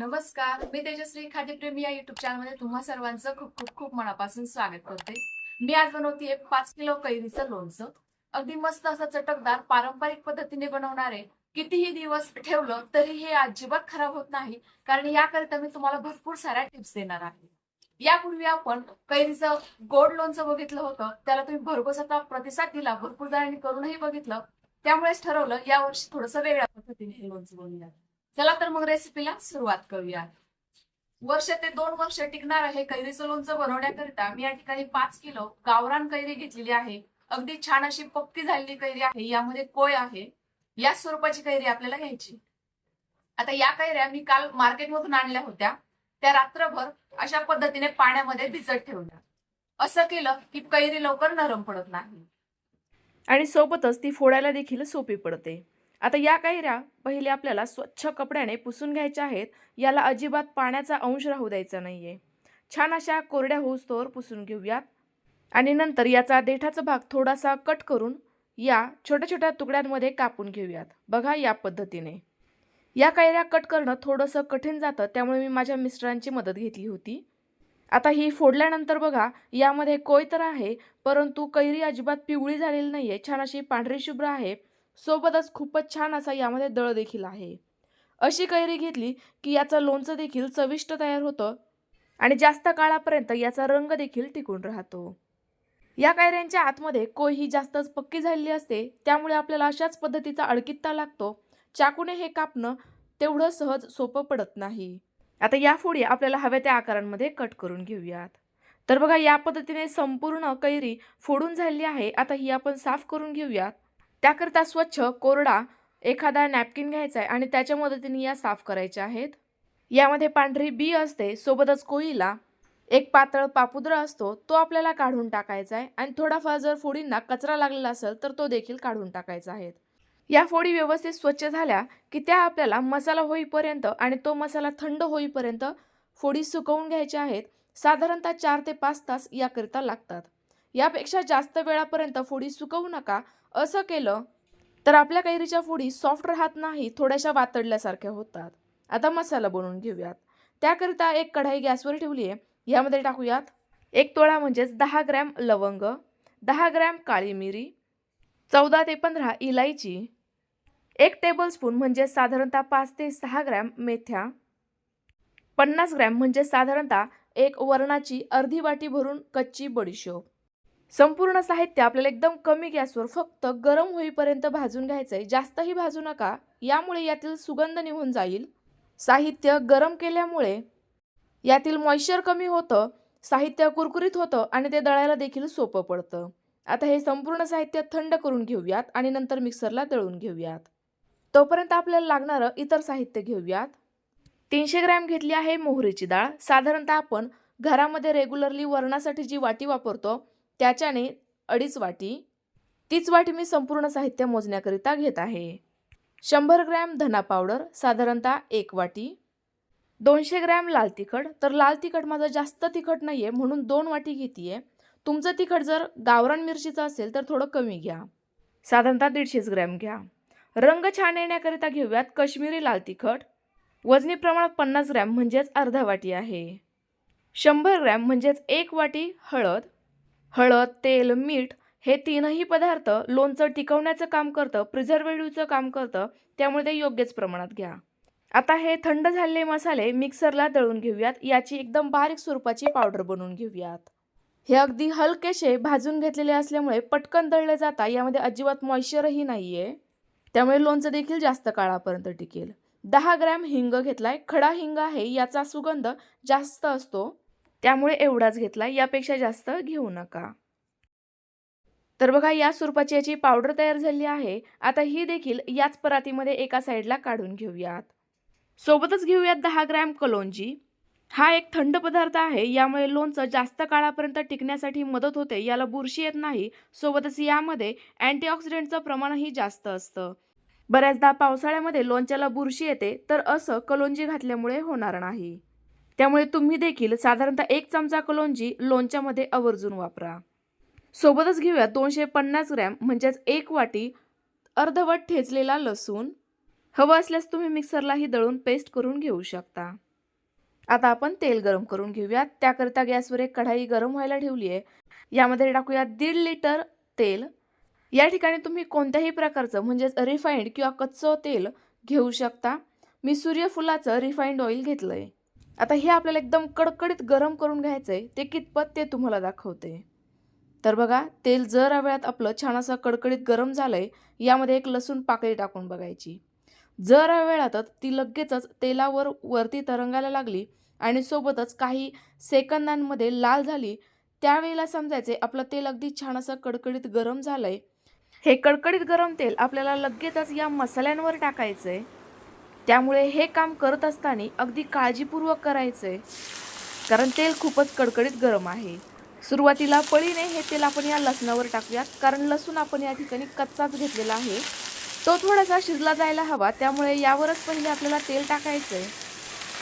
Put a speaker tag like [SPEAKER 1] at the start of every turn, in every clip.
[SPEAKER 1] नमस्कार मी तेजश्री खाद्यप्रेमी या युट्यूब चॅनलमध्ये तुम्हा सर्वांचं खूप खूप खूप मनापासून स्वागत करते. मी आज बनवतीये पाच किलो कैरीचं लोणचं. अगदी मस्त असं चटकदार पारंपरिक पद्धतीने बनवणारे कितीही दिवस ठेवलं तरी हे अजिबात खराब होत नाही कारण याकरिता मी तुम्हाला भरपूर साऱ्या टिप्स देणार आहे. यापूर्वी आपण कैरीचं गोड लोणचं बघितलं होतं त्याला तुम्ही भरघोस आता प्रतिसाद दिला भरपूर जणांनी करूनही बघितलं. त्यामुळेच ठरवलं यावर्षी थोडंसं वेगळ्या पद्धतीने हे लोणचं बनवूया चला तर मग रेसिपीला सुरुवात करूया. वर्ष ते दोन वर्ष टिकणार आहे कैरीचं लोणचं बनवण्याकरिता. मी या ठिकाणी पाच किलो गावरान कैरी घेतलेली आहे. अगदी छान अशी पक्की झालेली कैरी आहे. यामध्ये कोय आहे? या स्वरूपाची कैरी आपल्याला घ्यायची. आता या कैऱ्या मी काल मार्केटमधून आणल्या होत्या. त्या रात्रभर अशा पद्धतीने पाण्यामध्ये भिजत ठेवल्या. असं केलं की कैरी लवकर नरम पडत नाही.
[SPEAKER 2] आणि सोबतच ती फोडायला देखील सोपी पडते. आता या कैऱ्या पहिले आपल्याला स्वच्छ कपड्याने पुसून घ्यायच्या आहेत. याला अजिबात पाण्याचा अंश राहू द्यायचा नाही आहे छान अशा कोरड्या होऊस्तोवर पुसून घेऊयात. आणि नंतर याचा देठाचा भाग थोडासा कट करून या छोट्या छोट्या तुकड्यांमध्ये कापून घेऊयात. बघा या पद्धतीने. या कैऱ्या कट करणं थोडंसं कठीण जातं त्यामुळे मी माझ्या मिस्टरांची मदत घेतली होती. आता ही फोडल्यानंतर बघा यामध्ये कोय तर आहे परंतु कैरी अजिबात पिवळी झालेली नाही आहे छान अशी पांढरी शुभ्र आहे. सोबतच खूपच छान असा यामध्ये दळ देखील आहे. अशी कैरी घेतली की याचं लोणचं देखील चविष्ट तयार होतं आणि जास्त काळापर्यंत याचा रंग देखील टिकून राहतो. या कैऱ्यांच्या आतमध्ये कोय ही जास्तच पक्की झालेली असते त्यामुळे आपल्याला अशाच पद्धतीचा अडकित्ता लागतो चाकूने हे कापणं तेवढं सहज सोपं पडत नाही. आता या आपल्याला हव्या त्या आकारांमध्ये कट करून घेऊयात. तर बघा या पद्धतीने संपूर्ण कैरी फोडून झालेली आहे. आता ही आपण साफ करून घेऊयात. त्याकरिता स्वच्छ कोरडा एखादा नॅपकिन घ्यायचा आहे आणि त्याच्या मदतीने या साफ करायच्या आहेत. यामध्ये पांढरी बी असते सोबतच कोळीला एक पातळ पापुद्रा असतो तो आपल्याला काढून टाकायचा आहे आणि थोडाफार जर फोडींना कचरा लागलेला असेल तर तो देखील काढून टाकायचा आहे. या फोडी व्यवस्थित स्वच्छ झाल्या की त्या आपल्याला मसाला होईपर्यंत आणि तो मसाला थंड होईपर्यंत फोडी सुकवून घ्यायच्या आहेत. साधारणतः चार ते पाच तास याकरिता लागतात. यापेक्षा जास्त वेळापर्यंत फोडी सुकवू नका. असं केलं तर आपल्या कैरीच्या फोडी सॉफ्ट राहत नाही थोड्याशा वातडल्यासारख्या होतात. आता मसाला बनवून घेऊयात. त्याकरिता एक कढाई गॅसवर ठेवली आहे यामध्ये टाकूयात एक तोळा म्हणजेच दहा ग्रॅम लवंग दहा ग्रॅम काळी मिरी चौदा ते पंधरा इलायची एक टेबलस्पून म्हणजे साधारणतः पाच ते सहा ग्रॅम मेथ्या पन्नास ग्रॅम म्हणजे साधारणतः एक वरणाची अर्धी वाटी भरून कच्ची बडीशोप. संपूर्ण साहित्य आपल्याला एकदम कमी गॅसवर फक्त गरम होईपर्यंत भाजून घ्यायचं आहे जास्तही भाजू नका. यामुळे यातील सुगंध निघून जाईल. साहित्य गरम केल्यामुळे यातील मॉइश्चर कमी होतं साहित्य कुरकुरीत होतं आणि ते दळायला देखील सोपं पडतं. आता हे संपूर्ण साहित्य थंड करून घेऊयात आणि नंतर मिक्सरला दळून घेऊयात. तोपर्यंत आपल्याला लागणारं इतर साहित्य घेऊयात. तीनशे ग्रॅम घेतली आहे मोहरीची डाळ. साधारणतः आपण घरामध्ये रेग्युलरली वरणासाठी जी वाटी वापरतो त्याच्याने अडीच वाटी तीच वाटी मी संपूर्ण साहित्य मोजण्याकरिता घेत आहे. शंभर ग्रॅम धना पावडर साधारणतः एक वाटी. दोनशे ग्रॅम लाल तिखट तर लाल तिखट माझं जास्त तिखट नाही आहे म्हणून दोन वाटी घेते आहे तुमचं तिखट जर गावरान मिरचीचं असेल तर थोडं कमी घ्या. साधारणतः दीडशेच ग्रॅम घ्या. रंग छान येण्याकरिता घेऊयात कश्मीरी लाल तिखट. वजनी प्रमाणात पन्नास ग्रॅम म्हणजेच अर्धा वाटी आहे. शंभर ग्रॅम म्हणजेच एक वाटी हळद. हळद तेल मीठ हे तीनही पदार्थ लोणचं टिकवण्याचं काम करतं प्रिझर्वेटिव्हचं काम करतं त्यामुळे ते योग्यच प्रमाणात घ्या. आता हे थंड झालेले मसाले मिक्सरला दळून घेऊयात. याची एकदम बारीक स्वरूपाची पावडर बनवून घेऊयात. हे अगदी हलकेसे भाजून घेतलेले असल्यामुळे पटकन दळले जाता यामध्ये अजिबात मॉइश्चरही नाही आहे त्यामुळे लोणचं देखील जास्त काळापर्यंत टिकेल. दहा ग्रॅम हिंग घेतलाय. खडा हिंग आहे याचा सुगंध जास्त असतो. त्यामुळे एवढाच घेतला. यापेक्षा जास्त घेऊ नका. तर बघा या स्वरूपाची याची पावडर तयार झाली आहे. आता ही देखील याच परातीमध्ये एका साईडला काढून घेऊयात. सोबतच घेऊयात दहा ग्रॅम कलोंजी. हा एक थंड पदार्थ आहे. यामुळे लोणचं जास्त काळापर्यंत टिकण्यासाठी मदत होते. याला बुरशी येत नाही. सोबतच यामध्ये अँटीऑक्सिडेंटचं प्रमाणही जास्त असतं. बऱ्याचदा पावसाळ्यामध्ये लोणच्याला बुरशी येते. तर असं कलोंजी घातल्यामुळे होणार नाही. त्यामुळे तुम्ही देखील साधारणतः एक चमचा कलोंजी लोणच्यामध्ये आवर्जून वापरा. सोबतच घेऊया दोनशे पन्नास ग्रॅम म्हणजेच एक वाटी अर्धवट ठेचलेला लसूण. हवं असल्यास तुम्ही मिक्सरलाही दळून पेस्ट करून घेऊ शकता. आता आपण तेल गरम करून घेऊयात. त्याकरिता गॅसवर एक कढाई गरम व्हायला ठेवली आहे. यामध्ये टाकूया दीड लिटर तेल. या ठिकाणी तुम्ही कोणत्याही प्रकारचं म्हणजेच रिफाईंड किंवा कच्चं तेल घेऊ शकता. मी सूर्यफुलाचं रिफाईंड ऑइल घेतलं आहे आता हे आपल्याला एकदम कडकडीत गरम करून घ्यायचं आहे ते कितपत ते तुम्हाला दाखवते. तर बघा तेल जर वेळात आपलं छान असं कडकडीत गरम झालं आहे यामध्ये एक लसूण पाकळी टाकून बघायची. जर वेळातच ती लगेचच तेलावर वरती तरंगायला लागली आणि सोबतच काही सेकंदांमध्ये लाल झाली त्यावेळेला समजायचे आपलं तेल अगदी छान असं कडकडीत गरम झालं आहे हे कडकडीत गरम तेल आपल्याला लगेचच या मसाल्यांवर टाकायचं आहे त्यामुळे हे काम करत असताना अगदी काळजीपूर्वक करायचं. आहे कारण तेल खूपच कडकडीत गरम आहे. सुरुवातीला पळीने हे तेल आपण या लसणावर टाकूयात. कारण लसूण आपण या ठिकाणी कच्चाच घेतलेला आहे. तो थोडासा शिजला जायला हवा. त्यामुळे यावरच पहिले आपल्याला तेल टाकायचं. आहे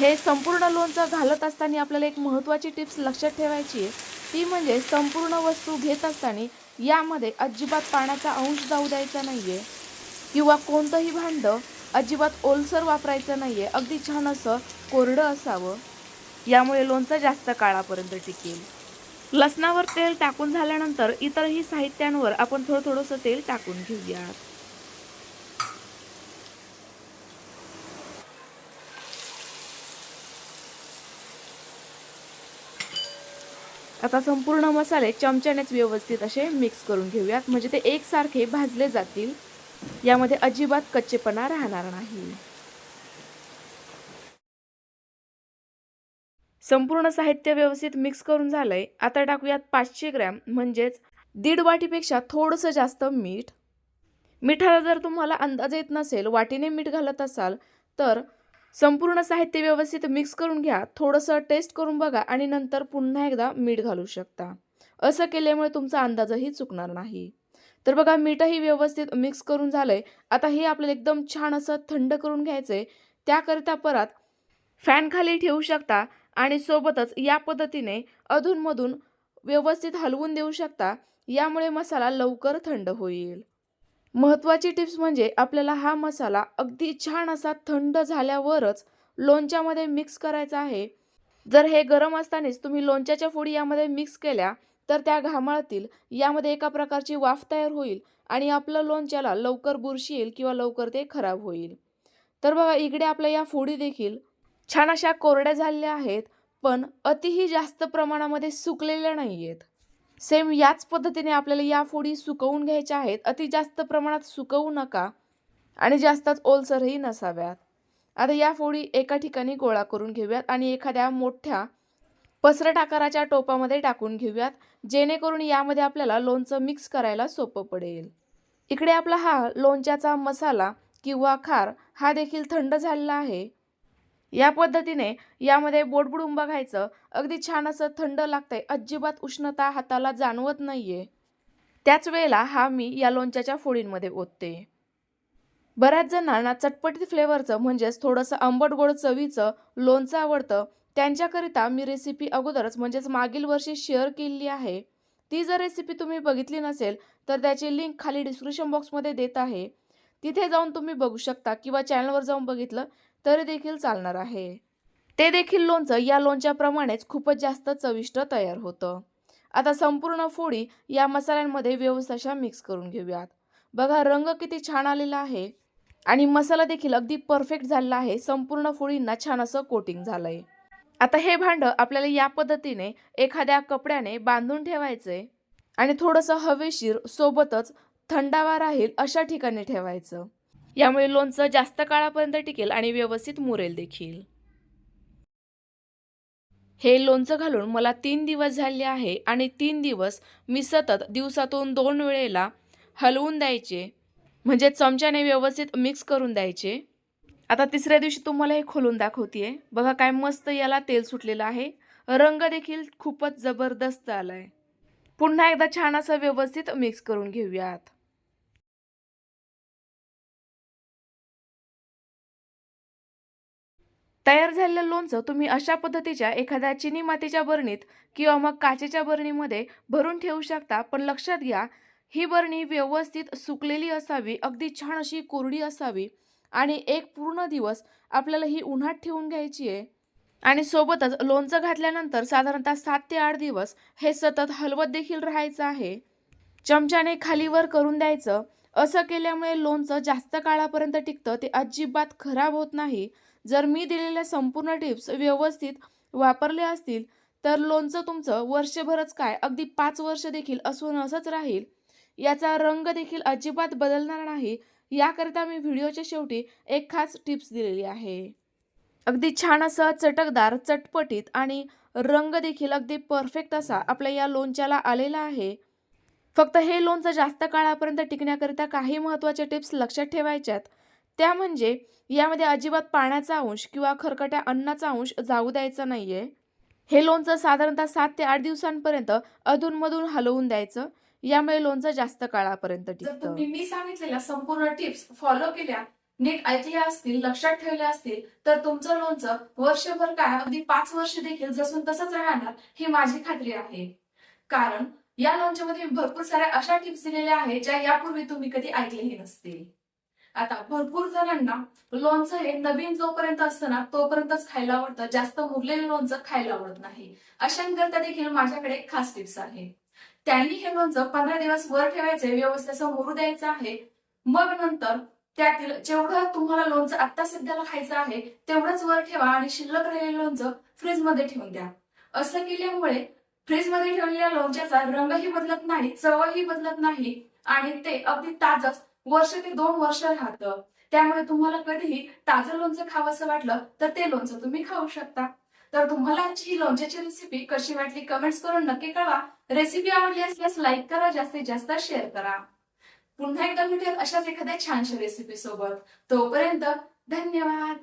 [SPEAKER 2] हे संपूर्ण लोणचं घालत असताना आपल्याला एक महत्त्वाची टिप्स लक्षात ठेवायची आहे. ती म्हणजे संपूर्ण वस्तू घेत असताना यामध्ये अजिबात पाण्याचा अंश जाऊ द्यायचा नाही आहे किंवा कोणतंही भांडं अजिबात ओलसर वापरायचं नाही आहे अगदी छान असं कोरडं असावं. यामुळे लोणचं जास्त काळापर्यंत टिकेल. लसणावर तेल टाकून झाल्यानंतर इतरही साहित्यांवर आपण थोडं थोडंसं तेल टाकून घेऊयात आता संपूर्ण मसाले चमच्यानेच व्यवस्थित असे मिक्स करून घेऊयात. म्हणजे ते एकसारखे भाजले जातील. यामध्ये अजिबात कच्चेपणा राहणार नाही. संपूर्ण साहित्य व्यवस्थित मिक्स करून झालंय. आता टाकूयात पाचशे ग्रॅम म्हणजेच दीड वाटीपेक्षा थोडंसं जास्त मीठ. मिठाला जर तुम्हाला अंदाज येत नसेल वाटीने मीठ घालत असाल तर संपूर्ण साहित्य व्यवस्थित मिक्स करून घ्या थोडंसं टेस्ट करून बघा आणि नंतर पुन्हा एकदा मीठ घालू शकता. असं केल्यामुळे तुमचा अंदाजही चुकणार नाही. तर बघा मीठही व्यवस्थित मिक्स करून झालंय. आता हे आपल्याला एकदम छान असं थंड करून घ्यायचंय. त्याकरिता परत फॅन खाली ठेवू शकता आणि सोबतच या पद्धतीने अधूनमधून व्यवस्थित हलवून देऊ शकता. यामुळे मसाला लवकर थंड होईल. महत्त्वाची टिप्स म्हणजे आपल्याला हा मसाला अगदी छान असा थंड झाल्यावरच लोणच्यामध्ये मिक्स करायचा आहे. जर हे गरम असतानाच तुम्ही लोणच्याच्या फोडी यामध्ये मिक्स केल्या तर त्या घामाळतील. यामध्ये एका प्रकारची वाफ तयार होईल आणि आपलं लोणच्याला लवकर बुरशी येईल किंवा लवकर ते खराब होईल. तर बघा इकडे आपल्या या फोडी देखील छान अशा कोरड्या झालेल्या आहेत पण अतिही जास्त प्रमाणामध्ये सुकलेल्या नाही आहेत सेम याच पद्धतीने आपल्याला या फोडी सुकवून घ्यायच्या आहेत. अति जास्त प्रमाणात सुकवू नका आणि जास्तच ओलसरही नसाव्यात. आता या फोडी एका ठिकाणी गोळा करून घेऊयात आणि एखाद्या मोठ्या पसरट आकाराच्या टोपामध्ये टाकून घेऊयात. जेणेकरून यामध्ये आपल्याला लोणचं मिक्स करायला सोपं पडेल. इकडे आपला हा लोणच्याचा मसाला किंवा खार हा देखील थंड झालेला आहे. या पद्धतीने यामध्ये बोटबुडुंब घायचं बघायचं अगदी छान असं थंड लागतंय. अजिबात उष्णता हाताला जाणवत नाहीये. त्याच वेळेला हा मी या लोणच्याच्या फोडींमध्ये ओतते. बऱ्याच जणांना चटपटीत फ्लेवरचं म्हणजेच थोडंसं आंबट गोड चवीचं लोणचं आवडतं. त्यांच्याकरिता मी रेसिपी अगोदरच म्हणजेच मागील वर्षी शेअर केलेली आहे. ती जर रेसिपी तुम्ही बघितली नसेल तर त्याची लिंक खाली डिस्क्रिप्शन बॉक्समध्ये देत आहे. तिथे जाऊन तुम्ही बघू शकता किंवा चॅनलवर जाऊन बघितलं तरी देखील चालणार आहे. ते देखील लोणचं या लोणच्याप्रमाणेच खूपच जास्त चविष्ट तयार होतं. आता संपूर्ण फोडी या मसाल्यांमध्ये व्यवस्थाशा मिक्स करून घेऊयात. बघा रंग किती छान आलेला आहे. आणि मसाला देखील अगदी परफेक्ट झालेला आहे. संपूर्ण फोडींना छान असं कोटिंग झालं आहे आता हे भांडं आपल्याला या पद्धतीने एखाद्या कपड्याने बांधून ठेवायचे आणि थोडंसं हवेशीर सोबतच थंडावा राहील अशा ठिकाणी ठेवायचं. यामुळे लोणचं जास्त काळापर्यंत टिकेल आणि व्यवस्थित मुरेल देखील. हे लोणचं घालून मला तीन दिवस झाले आहे आणि तीन दिवस मी सतत दिवसातून दोन वेळेला हलवून द्यायचे. म्हणजे चमच्याने व्यवस्थित मिक्स करून द्यायचे. आता तिसऱ्या दिवशी तुम्हाला हे खोलून दाखवतेय. बघा काय मस्त याला तेल सुटलेलं आहे. रंग देखील खूपच जबरदस्त आलाय. पुन्हा एकदा छान असं व्यवस्थित मिक्स करून घेऊयात. तयार झालेलं लोणचं तुम्ही अशा पद्धतीच्या एखाद्या चिनी मातीच्या बरणीत किंवा मग काचेच्या बरणीमध्ये भरून ठेवू शकता. पण लक्षात घ्या ही बरणी व्यवस्थित सुकलेली असावी अगदी छान अशी कोरडी असावी. आणि एक पूर्ण दिवस आपल्याला ही उन्हात ठेवून घ्यायची आहे.
[SPEAKER 3] आणि सोबतच लोणचं घातल्यानंतर साधारणतः सात ते आठ दिवस हे सतत हलवत देखील राहायचं आहे. चमच्याने खालीवर करून द्यायचं. असं केल्यामुळे लोणचं जास्त काळापर्यंत टिकतं ते अजिबात खराब होत नाही. जर मी दिलेल्या संपूर्ण टिप्स व्यवस्थित वापरले असतील तर लोणचं तुमचं वर्षभरच काय अगदी पाच वर्ष देखील असून असंच राहील. याचा रंग देखील अजिबात बदलणार नाही. याकरिता मी व्हिडिओच्या शेवटी एक खास टिप्स दिलेली आहे. अगदी छान असं चटकदार चटपटीत आणि रंग देखील अगदी परफेक्ट असा आपल्या या लोणच्याला आलेला आहे. फक्त हे लोणचं जास्त काळापर्यंत टिकण्याकरिता काही महत्त्वाच्या टिप्स लक्षात ठेवायच्यात. त्या म्हणजे यामध्ये अजिबात पाण्याचा अंश किंवा खरकट्या अन्नाचा अंश जाऊ द्यायचा नाहीये. हे लोणचं साधारणतः सात ते आठ दिवसांपर्यंत अधूनमधून हलवून द्यायचं. यामुळे लोणचं जास्त काळापर्यंत टिकतं.
[SPEAKER 2] मी सांगितलेल्या संपूर्ण टिप्स फॉलो केल्या नीट ऐकल्या असतील लक्षात ठेवल्या असतील तर तुमचं लोणचं वर्षभर काय अगदी पाच वर्ष देखील जसून तसंच राहणार ही माझी खात्री आहे. कारण या लोणच्यामध्ये भरपूर साऱ्या अशा टिप्स दिलेल्या आहेत ज्या यापूर्वी तुम्ही कधी ऐकलेही नसतील. आता भरपूर जणांना लोणचं हे नवीन जोपर्यंत असतं ना तोपर्यंतच खायला आवडतं. जास्त मुरलेलं लोणचं खायला आवडत नाही. अशांकरता देखील माझ्याकडे खास टिप्स आहे. त्यांनी हे लोणचं पंधरा दिवस वर ठेवायचे व्यवस्थित असं मुरू द्यायचं आहे. मग नंतर त्यातील जेवढं तुम्हाला लोणचं आता सध्याला खायचं आहे तेवढंच वर ठेवा आणि शिल्लक राहिलेलं लोणचं फ्रीजमध्ये ठेवून द्या. असं केल्यामुळे फ्रीजमध्ये ठेवलेल्या लोणच्याचा रंगही बदलत नाही चवही बदलत नाही आणि ते अगदी ताजच वर्ष ते दोन वर्ष राहतं. त्यामुळे तुम्हाला कधीही ताजं लोणचं खावंसं वाटलं तर ते लोणचं तुम्ही खाऊ शकता. तर तुम्हाला आजची ही लोणच्याची रेसिपी कशी वाटली कमेंट्स करून नक्की कळवा. रेसिपी आवडली असल्यास लाईक करा जास्तीत जास्त शेअर करा. पुन्हा एकदा भेटूयात अशाच एखाद्या छानशा रेसिपी सोबत. तोपर्यंत धन्यवाद.